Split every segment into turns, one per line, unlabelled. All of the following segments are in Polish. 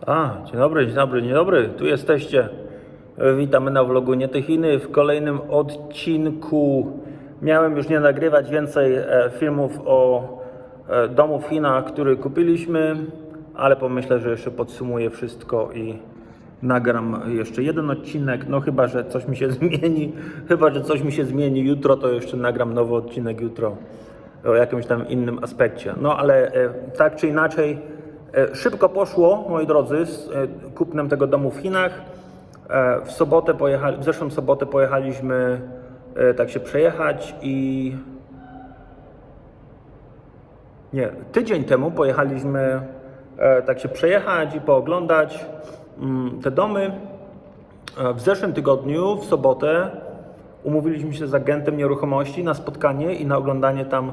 A, dzień dobry, dzień dobry, dzień dobry. Tu jesteście. Witamy na vlogu Nietechiny. W kolejnym odcinku miałem już nie nagrywać więcej e, filmów o e, domu w Chinach, który kupiliśmy, ale pomyślę, że jeszcze podsumuję wszystko i nagram jeszcze jeden odcinek. No chyba, że coś mi się zmieni. Chyba, że coś mi się zmieni jutro, to jeszcze nagram nowy odcinek jutro o jakimś tam innym aspekcie. No ale e, tak czy inaczej, szybko poszło, moi drodzy, z e, kupnem tego domu w Chinach. E, w sobotę pojechali, w zeszłą sobotę pojechaliśmy e, tak się przejechać i nie, tydzień temu pojechaliśmy e, tak się przejechać i pooglądać mm, te domy. E, W zeszłym tygodniu, w sobotę, umówiliśmy się z agentem nieruchomości na spotkanie i na oglądanie tam e,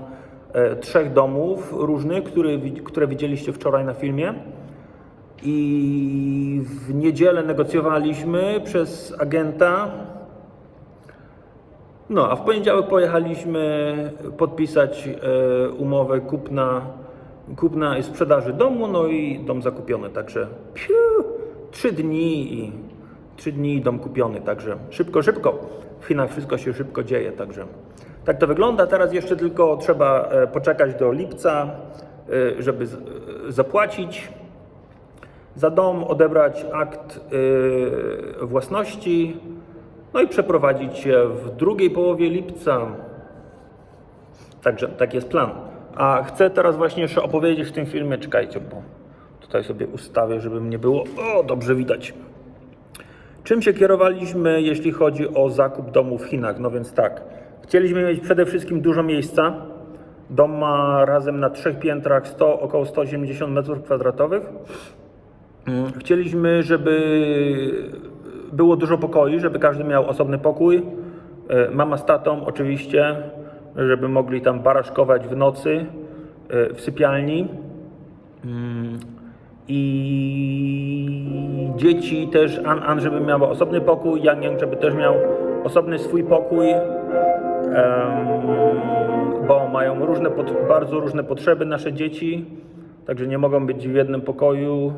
trzech domów różnych, które, które widzieliście wczoraj na filmie. I w niedzielę negocjowaliśmy przez agenta. No, a w poniedziałek pojechaliśmy podpisać e, umowę kupna, kupna i sprzedaży domu, no i dom zakupiony, także piu, trzy dni i trzy dni i dom kupiony, także szybko, szybko. W Chinach wszystko się szybko dzieje, także tak to wygląda. Teraz jeszcze tylko trzeba e, poczekać do lipca, e, żeby e, zapłacić za dom, odebrać akt własności, no i przeprowadzić się w drugiej połowie lipca. Także taki jest plan. A chcę teraz właśnie jeszcze opowiedzieć w tym filmie, czekajcie, bo tutaj sobie ustawię, żeby mnie było, o, dobrze widać. Czym się kierowaliśmy, jeśli chodzi o zakup domu w Chinach? No więc tak, chcieliśmy mieć przede wszystkim dużo miejsca. Dom ma razem na trzech piętrach 100, około 180 m2. Mm, Chcieliśmy, żeby było dużo pokoi, żeby każdy miał osobny pokój. E, Mama z tatą oczywiście, żeby mogli tam baraszkować w nocy e, w sypialni. Mm, I dzieci też, An, An żeby miała osobny pokój, Yang Yang żeby też miał osobny swój pokój, bo mają różne, bardzo różne potrzeby nasze dzieci, także nie mogą być w jednym pokoju.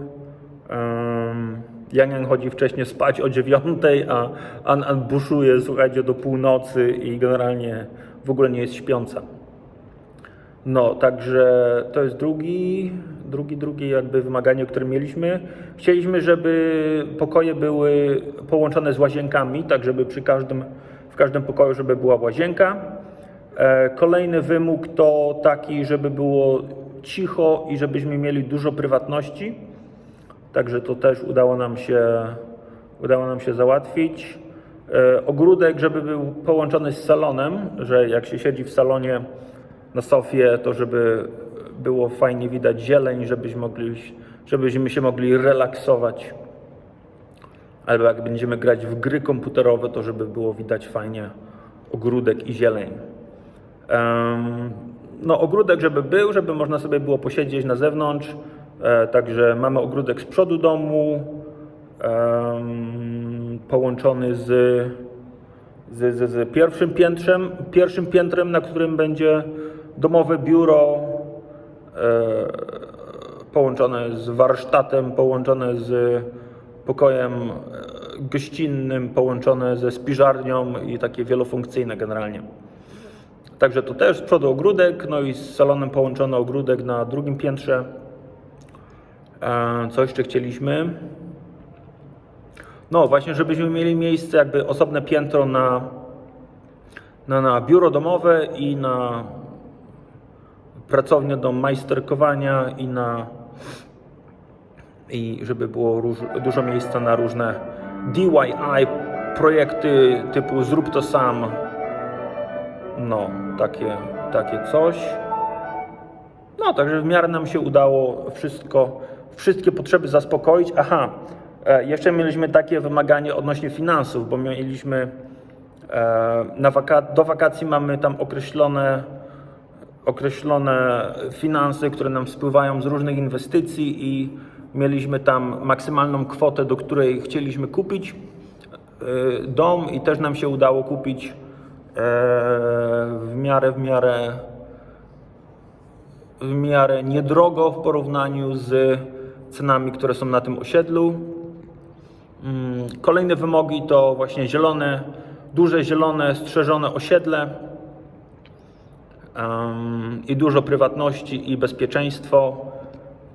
Yang chodzi wcześniej spać o dziewiątej, a An An buszuje, słuchajcie, do północy i generalnie w ogóle nie jest śpiąca. No, także to jest drugi, drugi, drugi jakby wymaganie, które mieliśmy. Chcieliśmy, żeby pokoje były połączone z łazienkami, tak żeby przy każdym, w każdym pokoju, żeby była łazienka. E, Kolejny wymóg to taki, żeby było cicho i żebyśmy mieli dużo prywatności. Także to też udało nam się, udało nam się załatwić. E, ogródek, żeby był połączony z salonem, że jak się siedzi w salonie na sofie, to żeby było fajnie widać zieleń, żebyśmy, mogli, żebyśmy się mogli relaksować. Albo jak będziemy grać w gry komputerowe, to żeby było widać fajnie ogródek i zieleń. No, ogródek, żeby był, żeby można sobie było posiedzieć na zewnątrz. E, także mamy ogródek z przodu domu, połączony z, z, z, z pierwszym piętrem, pierwszym piętrem, na którym będzie domowe biuro, e, połączone z warsztatem, połączone z pokojem e, gościnnym, połączone ze spiżarnią i takie wielofunkcyjne generalnie. Także to też z przodu ogródek, no i z salonem połączony ogródek na drugim piętrze. E, Co jeszcze chcieliśmy? No właśnie, żebyśmy mieli miejsce, jakby osobne piętro na, na, na biuro domowe i na pracownię do majsterkowania i na i żeby było róż, dużo miejsca na różne DIY projekty typu zrób to sam, no, takie, takie coś. No, także w miarę nam się udało wszystko, wszystkie potrzeby zaspokoić. Aha, e, jeszcze mieliśmy takie wymaganie odnośnie finansów, bo mieliśmy e, na waka do wakacji mamy tam określone, określone finanse, które nam spływają z różnych inwestycji i mieliśmy tam maksymalną kwotę, do której chcieliśmy kupić e, dom i też nam się udało kupić e, w miarę, w miarę w miarę niedrogo w porównaniu z cenami, które są na tym osiedlu. Mm, Kolejne wymogi to właśnie zielone, duże zielone, strzeżone osiedle i dużo prywatności i bezpieczeństwo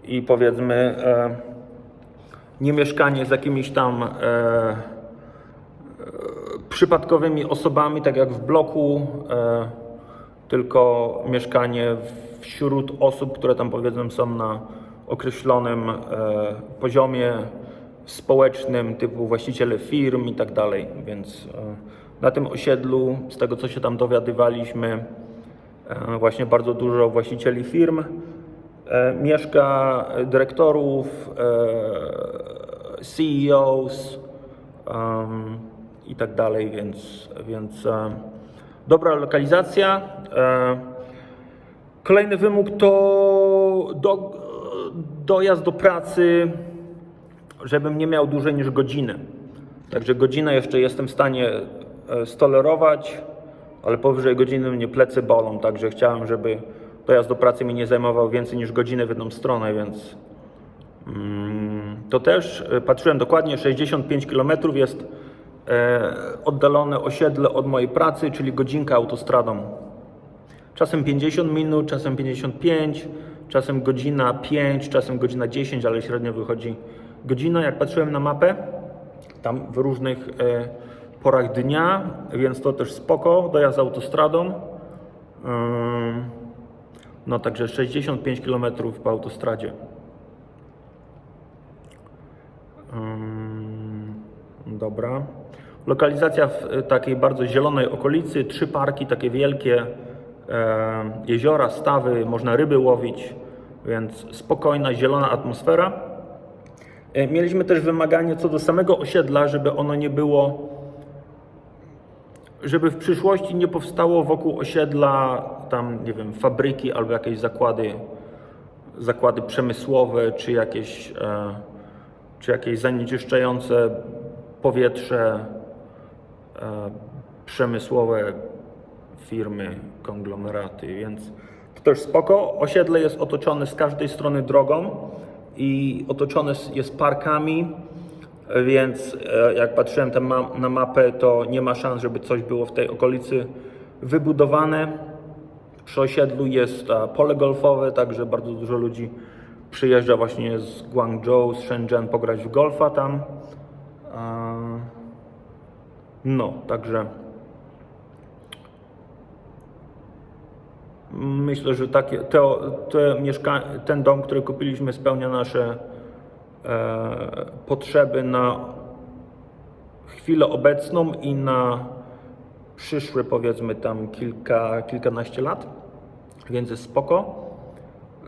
i powiedzmy e, nie mieszkanie z jakimiś tam e, e, przypadkowymi osobami, tak jak w bloku, tylko mieszkanie wśród osób, które tam powiedzmy są na określonym poziomie społecznym, typu właściciele firm i tak dalej. Więc na tym osiedlu, z tego co się tam dowiadywaliśmy, właśnie bardzo dużo właścicieli firm mieszka, e, dyrektorów, e, CEOs em, i tak dalej, więc, więc e, dobra lokalizacja. Kolejny wymóg to do, dojazd do pracy, żebym nie miał dłużej niż godzinę. Także godzinę jeszcze jestem w stanie stolerować, ale powyżej godziny mnie plecy bolą, także chciałem, żeby dojazd do pracy mi nie zajmował więcej niż godzinę w jedną stronę, więc mm, to też e, patrzyłem dokładnie, 65 km jest e, oddalone osiedle od mojej pracy, czyli godzinka autostradą. Czasem 50 minut, czasem 55, czasem godzina 5, czasem godzina 10, ale średnio wychodzi godzina. Jak patrzyłem na mapę, tam w różnych e, porach dnia, więc to też spoko, dojazd autostradą. Ym, no także 65 km po autostradzie. Dobra. Lokalizacja w e, takiej bardzo zielonej okolicy, trzy parki takie wielkie, e, jeziora, stawy, można ryby łowić, więc spokojna, zielona atmosfera. E, Mieliśmy też wymaganie co do samego osiedla, żeby ono nie było, żeby w przyszłości nie powstało wokół osiedla tam, nie wiem, fabryki albo jakieś zakłady, zakłady przemysłowe, czy jakieś, e, czy jakieś zanieczyszczające powietrze e, przemysłowe firmy, konglomeraty, więc to też spoko. Osiedle jest otoczone z każdej strony drogą i otoczone jest parkami, więc e, jak patrzyłem tam ma- na mapę, to nie ma szans, żeby coś było w tej okolicy wybudowane. Przy osiedlu jest e, pole golfowe, także bardzo dużo ludzi przyjeżdża właśnie z Guangzhou, z Shenzhen pograć w golfa tam. E, No, także myślę, że takie, te, te ten dom, który kupiliśmy, spełnia nasze potrzeby na chwilę obecną i na przyszłe, powiedzmy tam kilka, kilkanaście lat, więc jest spoko.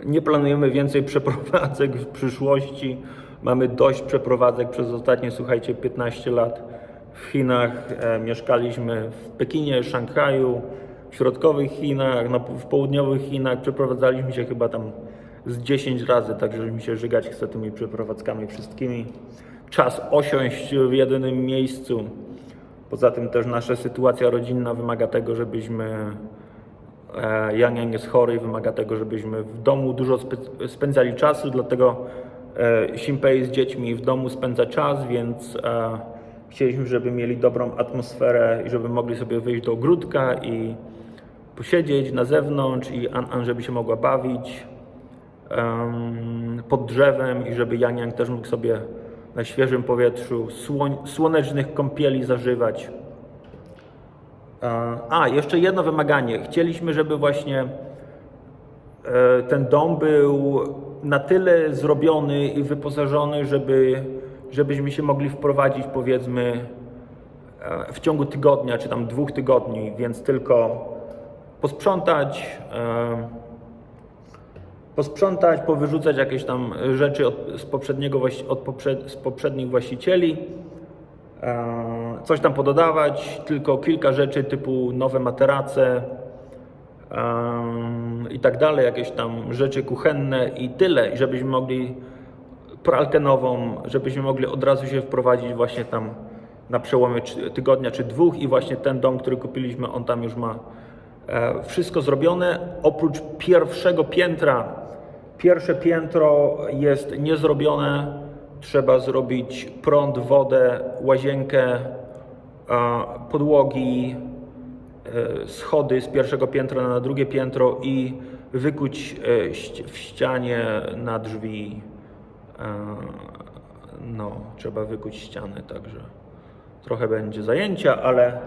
Nie planujemy więcej przeprowadzek w przyszłości. Mamy dość przeprowadzek przez ostatnie, słuchajcie, 15 lat. W Chinach e, mieszkaliśmy w Pekinie, Szanghaju, w środkowych Chinach, na, w południowych Chinach. Przeprowadzaliśmy się chyba tam z 10 razy, także mi się żygać chce tymi przeprowadzkami wszystkimi. Czas osiąść w jedynym miejscu. Poza tym też nasza sytuacja rodzinna wymaga tego, żebyśmy E, Yang jest chory i wymaga tego, żebyśmy w domu dużo spędzali czasu, dlatego e, Simpei z dziećmi w domu spędza czas, więc e, chcieliśmy, żeby mieli dobrą atmosferę i żeby mogli sobie wyjść do ogródka i posiedzieć na zewnątrz i An, An żeby się mogła bawić pod drzewem i żeby Yang też mógł sobie na świeżym powietrzu słoń, słonecznych kąpieli zażywać. E, A, jeszcze jedno wymaganie. Chcieliśmy, żeby właśnie e, ten dom był na tyle zrobiony i wyposażony, żeby, żebyśmy się mogli wprowadzić powiedzmy e, w ciągu tygodnia, czy tam dwóch tygodni, więc tylko posprzątać, posprzątać, powyrzucać jakieś tam rzeczy od, z, poprzedniego, od poprzed, z poprzednich właścicieli, e, coś tam pododawać, tylko kilka rzeczy typu nowe materace i tak dalej, jakieś tam rzeczy kuchenne i tyle, żebyśmy mogli pralkę nową, żebyśmy mogli od razu się wprowadzić właśnie tam na przełomie tygodnia czy dwóch i właśnie ten dom, który kupiliśmy, on tam już ma e, wszystko zrobione, oprócz pierwszego piętra. Pierwsze piętro jest niezrobione. Trzeba zrobić prąd, wodę, łazienkę, podłogi, e, schody z pierwszego piętra na drugie piętro i wykuć e, w ścianie na drzwi. e, No, trzeba wykuć ściany, także trochę będzie zajęcia, ale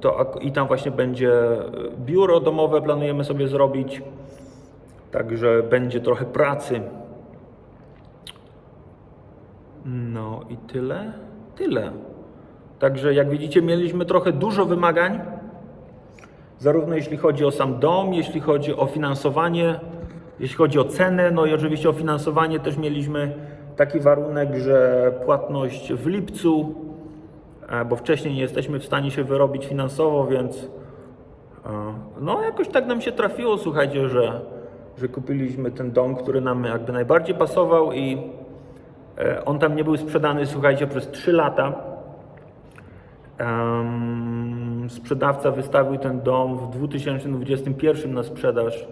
to i tam właśnie będzie biuro domowe, planujemy sobie zrobić. Także będzie trochę pracy. No i tyle. Tyle. Także jak widzicie, mieliśmy trochę dużo wymagań, zarówno jeśli chodzi o sam dom, jeśli chodzi o finansowanie, jeśli chodzi o cenę, no i oczywiście o finansowanie też mieliśmy taki warunek, że płatność w lipcu, e, bo wcześniej nie jesteśmy w stanie się wyrobić finansowo, więc e, no jakoś tak nam się trafiło, słuchajcie, że, że kupiliśmy ten dom, który nam jakby najbardziej pasował i e, on tam nie był sprzedany, słuchajcie, przez 3 lata. Sprzedawca wystawił ten dom w 2021 na sprzedaż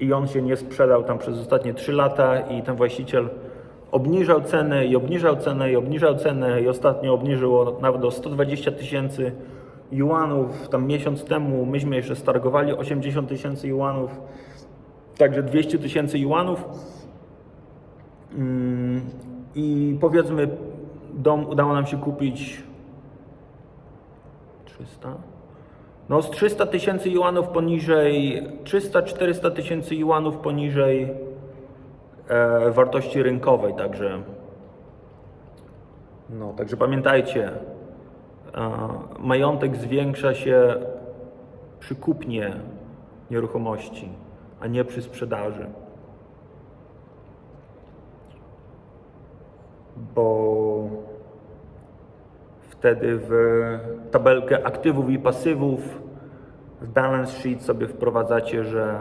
i on się nie sprzedał tam przez ostatnie 3 lata i ten właściciel obniżał cenę i obniżał cenę i obniżał cenę i ostatnio obniżył o- nawet o 120 tysięcy juanów. Tam miesiąc temu myśmy jeszcze stargowali 80 tysięcy juanów, także 200 tysięcy juanów. Mm, I powiedzmy, dom udało nam się kupić 300? No z 300 tysięcy juanów poniżej, 300-400 tysięcy juanów poniżej e, wartości rynkowej, także no, także pamiętajcie, e, majątek zwiększa się przy kupnie nieruchomości, a nie przy sprzedaży. Bo wtedy w tabelkę aktywów i pasywów w balance sheet sobie wprowadzacie, że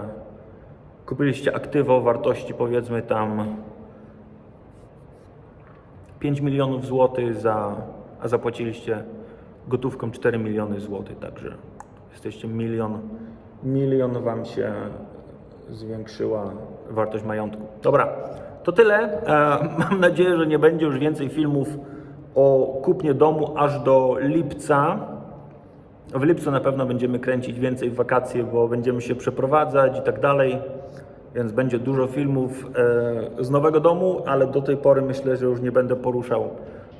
kupiliście aktywo o wartości powiedzmy tam 5 milionów złotych, za, a zapłaciliście gotówką 4 miliony złotych, także jesteście milion, milion wam się zwiększyła wartość majątku. Dobra, to tyle. E, mam nadzieję, że nie będzie już więcej filmów o kupnie domu aż do lipca. W lipcu na pewno będziemy kręcić więcej w wakacje, bo będziemy się przeprowadzać i tak dalej. Więc będzie dużo filmów e, z nowego domu, ale do tej pory myślę, że już nie będę poruszał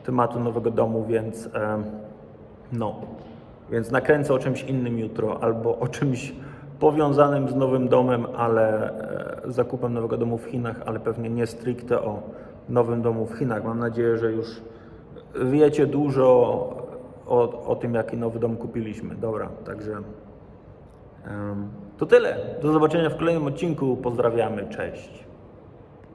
tematu nowego domu, więc e, no. Więc nakręcę o czymś innym jutro albo o czymś powiązanym z nowym domem, ale e, zakupem nowego domu w Chinach, ale pewnie nie stricte o nowym domu w Chinach. Mam nadzieję, że już wiecie dużo o, o tym, jaki nowy dom kupiliśmy. Dobra, także to tyle. Do zobaczenia w kolejnym odcinku. Pozdrawiamy, cześć.